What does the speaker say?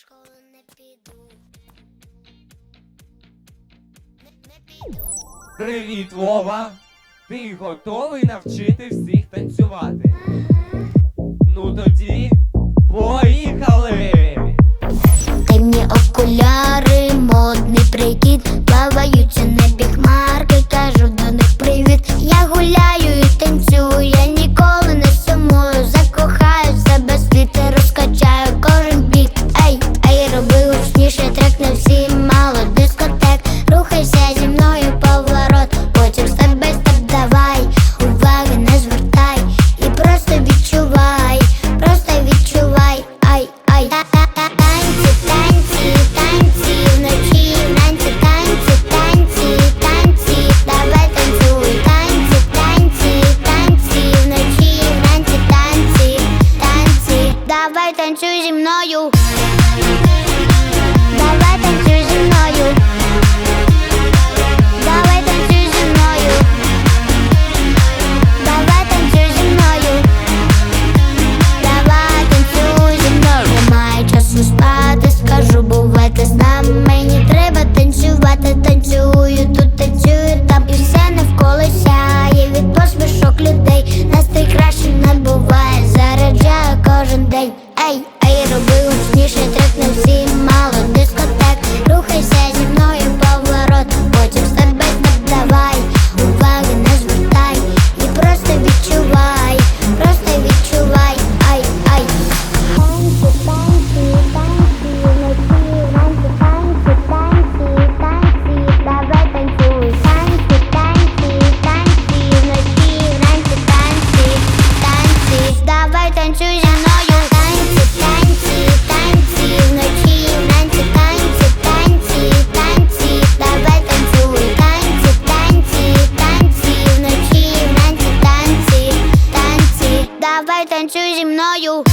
школу не піду. Не, не піду. Привіт, Вова! Ти готовий навчити всіх танцювати? Ну тоді поїхали! Дай мені окуляри, модний прикид, плаваючи на пі. танцюй зі мною. танцюй зі мною.